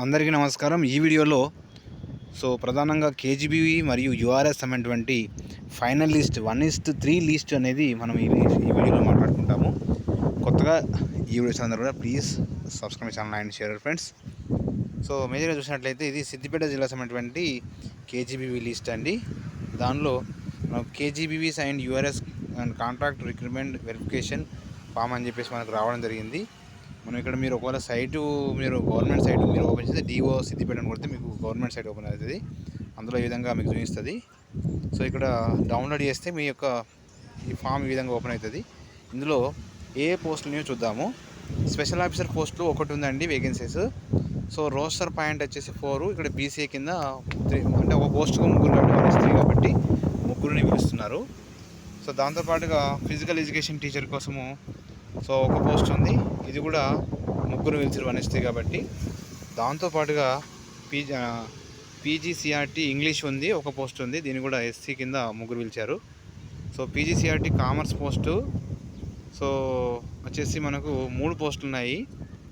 అందరికీ నమస్కారం. ఈ వీడియోలో సో ప్రధానంగా కేజీబీవి మరియు యుఆర్ఎస్ అనేటువంటి ఫైనల్ లిస్ట్ వన్ ఇస్ట్ త్రీ లిస్ట్ అనేది మనం ఈ ఈ వీడియోలో మాట్లాడుకుంటాము. కొత్తగా ఈ వీడియోస్ అందరూ కూడా please subscribe channel and share friends. So మేజర్గా చూసినట్లయితే ఇది సిద్దిపేట జిల్లా సంబంధించినటువంటి కేజీబీవీ లిస్ట్ అండి. దానిలో KGBVs and URS and contract recruitment verification form అని చెప్పేసి మనకు రావడం జరిగింది. మనం ఇక్కడ మీరు ఒకవేళ సైటు మీరు గవర్నమెంట్ సైట్ మీరు ఓపెన్ చేస్తే డిఓ సిద్దిపేట అని కొడితే మీకు గవర్నమెంట్ సైట్ ఓపెన్ అవుతుంది. అందులో ఈ విధంగా మీకు చూపిస్తుంది. సో ఇక్కడ డౌన్లోడ్ చేస్తే మీ యొక్క ఈ ఫామ్ ఈ విధంగా ఓపెన్ అవుతుంది. ఇందులో ఏ పోస్టులని చూద్దాము. స్పెషల్ ఆఫీసర్ పోస్టులు ఒకటి ఉందండి వేకెన్సీస్. సో రోస్టర్ పాయింట్ వచ్చేసి ఫోర్ ఇక్కడ బీసీఏ కింద త్రీ అంటే ఒక పోస్టుకు ముగ్గురు కాబట్టి స్త్రీ కాబట్టి ముగ్గురిని పిలుస్తున్నారు. సో దాంతోపాటుగా ఫిజికల్ ఎడ్యుకేషన్ టీచర్ కోసము సో ఒక పోస్ట్ ఉంది. ఇది కూడా ముగ్గురు పిలిచారు వన్ కాబట్టి. దాంతోపాటుగా పీజీ పీజీసీఆర్టీ ఇంగ్లీష్ ఉంది ఒక పోస్ట్ ఉంది. దీన్ని కూడా ఎస్సీ కింద ముగ్గురు పిలిచారు. So PGCRT commerce post. So వచ్చేసి మనకు మూడు పోస్టులు ఉన్నాయి.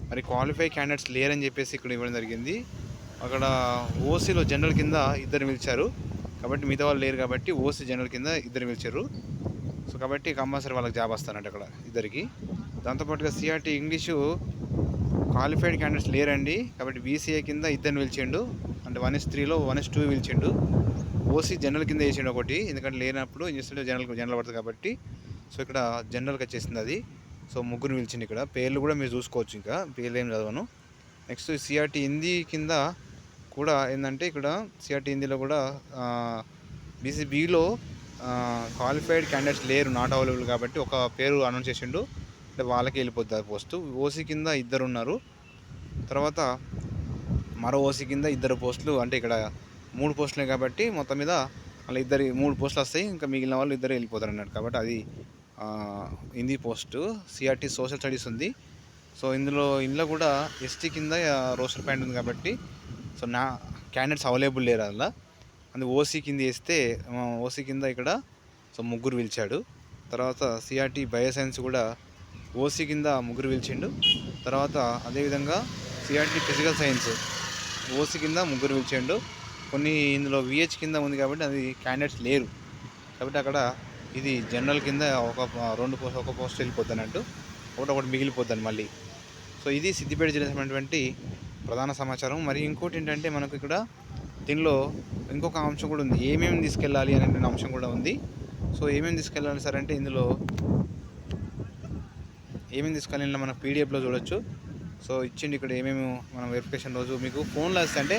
మరి క్వాలిఫై క్యాండిడేట్స్ లేరని చెప్పేసి ఇక్కడ ఇవ్వడం జరిగింది. అక్కడ ఓసీలో జనరల్ కింద ఇద్దరు పిలిచారు. కాబట్టి మిగతా వాళ్ళు లేరు కాబట్టి ఓసీ జనరల్ కింద ఇద్దరు పిలిచారు. సో కాబట్టి కంపల్సరీ వాళ్ళకి జాబ్ వస్తానంట అక్కడ ఇద్దరికి. దాంతోపాటుగా సిఆర్టీ ఇంగ్లీషు క్వాలిఫైడ్ క్యాండిడేట్స్ లేరండి. కాబట్టి బీసీఏ కింద ఇద్దరిని పిలిచిండు. అంటే వన్ ఎస్ త్రీలో వన్ ఎస్ టూ పిలిచిండు. ఓసీ జనరల్ కింద వేసిండు ఒకటి. ఎందుకంటే లేనప్పుడు ఇంజనీర్ జనరల్ జనరల్ పడుతుంది కాబట్టి సో ఇక్కడ జనరల్కి వచ్చేసింది అది. సో ముగ్గురు పిలిచింది ఇక్కడ. పేర్లు కూడా మీరు చూసుకోవచ్చు ఇంకా. పేర్లు ఏం చదవను నెక్స్ట్ సిఆర్టీ హిందీ కింద కూడా ఏంటంటే ఇక్కడ సిఆర్టీ హిందీలో కూడా బీసీబీలో క్వాలిఫైడ్ క్యాండిడేట్స్ లేరు నాట్ అవైలబుల్ కాబట్టి ఒక పేరు అనౌన్స్ చేసిండు. అంటే వాళ్ళకి వెళ్ళిపోద్ది ఆ పోస్టు ఓసీ కింద ఇద్దరు ఉన్నారు. తర్వాత మరో ఓసీ కింద ఇద్దరు పోస్టులు అంటే ఇక్కడ మూడు పోస్టులే కాబట్టి మొత్తం మీద మళ్ళీ ఇద్దరు మూడు పోస్టులు వస్తాయి. ఇంకా మిగిలిన వాళ్ళు ఇద్దరు వెళ్ళిపోతారు అన్నట్టు కాబట్టి అది Hindi post CRT social studies ఉంది. సో ఇందులో ఇందులో కూడా ఎస్టీ కింద రోస్టర్ ప్యాంట్ ఉంది కాబట్టి సో నా క్యాండిడేట్స్ అవైలబుల్ లేరు అలా అది ఓసీ కింద వేస్తే ఓసీ కింద ఇక్కడ సో ముగ్గురు పిలిచాడు. తర్వాత సిఆర్టీ బయోసైన్స్ కూడా ఓసీ కింద ముగ్గురు పిలిచిండు. తర్వాత అదేవిధంగా సిఆర్టీ ఫిజికల్ సైన్స్ ఓసీ కింద ముగ్గురు పిలిచిండు. కొన్ని ఇందులో విహెచ్ కింద ఉంది కాబట్టి అది క్యాండిడేట్స్ లేరు. కాబట్టి అక్కడ ఇది జనరల్ కింద ఒక రెండు పోస్ట్ ఒక పోస్ట్ వెళ్ళిపోతానంటూ ఒకటి ఒకటి మిగిలిపోతాను మళ్ళీ. సో ఇది సిద్దిపేట జిల్లా ప్రధాన సమాచారం. మరి ఇంకోటి ఏంటంటే మనకు ఇక్కడ దీనిలో ఇంకొక అంశం కూడా ఉంది. ఏమేమి తీసుకెళ్ళాలి అనే అంశం కూడా ఉంది. సో ఏమేమి తీసుకెళ్ళాలి సార్ అంటే ఇందులో ఏమేమి తీసుకెళ్ళాలి మనం పీడిఎఫ్లో చూడొచ్చు. సో ఇచ్చిండి ఇక్కడ ఏమేమి మనం వెరిఫికేషన్ రోజు మీకు ఫోన్లో వస్తే అంటే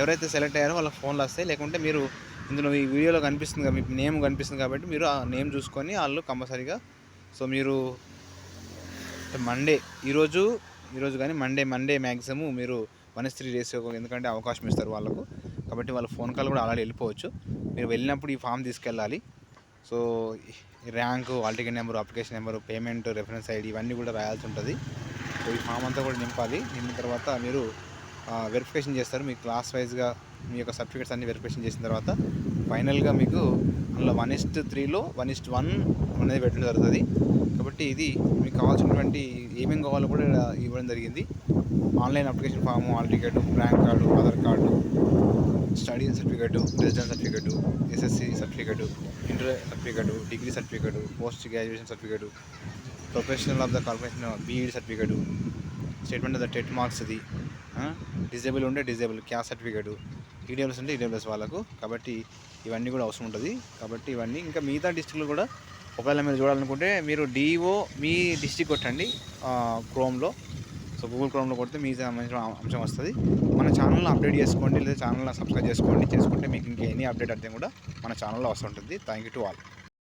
ఎవరైతే సెలెక్ట్ అయ్యారో వాళ్ళకి ఫోన్లో వస్తాయి. లేకుంటే మీరు ఇందులో ఈ వీడియోలో కనిపిస్తుంది మీ నేమ్ కనిపిస్తుంది కాబట్టి మీరు ఆ నేమ్ చూసుకొని వాళ్ళు కంపల్సరీగా సో మీరు మండే ఈరోజు ఈరోజు కానీ మండే మండే మ్యాక్సిమం మీరు వన్ త్రీ డేస్ ఎందుకంటే అవకాశం ఇస్తారు వాళ్ళకు. కాబట్టి వాళ్ళ ఫోన్ కాల్ కూడా ఆల్రెడీ వెళ్ళిపోవచ్చు. మీరు వెళ్ళినప్పుడు ఈ ఫామ్ తీసుకెళ్ళాలి. So rank hall ticket number application number payment reference ID ఇవన్నీ కూడా రాయాల్సి ఉంటుంది. సో ఈ ఫామ్ అంతా కూడా నింపాలి. నింపిన తర్వాత మీరు వెరిఫికేషన్ చేస్తారు. మీ క్లాస్ వైజ్గా మీ యొక్క సర్టిఫికేట్స్ అన్ని వెరిఫికేషన్ చేసిన తర్వాత ఫైనల్గా మీకు అందులో వన్ ఇస్ట్ త్రీలో వన్ ఇస్ట్ వన్ అనేది పెట్టడం జరుగుతుంది. కాబట్టి ఇది మీకు కావాల్సినటువంటి ఏమేమి కావాలో కూడా ఇవ్వడం జరిగింది. Online application form hall ticket rank card Aadhaar card study certificate residence certificate SSC certificate inter certificate degree certificate post graduation certificate professional of the corporation BEd certificate statement of the TET marks అది disable ఉంటే disable caste certificate EWS ఉంటే EWS వాళ్ళకు. కాబట్టి ఇవన్నీ కూడా అవసరం ఉంటుంది. కాబట్టి ఇవన్నీ ఇంకా మిగతా డిస్టిక్లో కూడా ఒకవేళ మీరు చూడాలనుకుంటే మీరు డిఓ మీ డిస్టిక్ కొట్టండి క్రోమ్లో సో గూగుల్ క్రోమ్లో కొడితే మీ సంబంధించిన అంశం వస్తుంది. మన ఛానల్ని అప్డేట్ చేసుకోండి లేదా ఛానల్ని సబ్స్క్రైబ్ చేసుకోండి. చేసుకుంటే మీకు ఇంకా ఎనీ అప్డేట్ అయితే కూడా మన ఛానల్లో వస్తుంటుంది. Thank you to all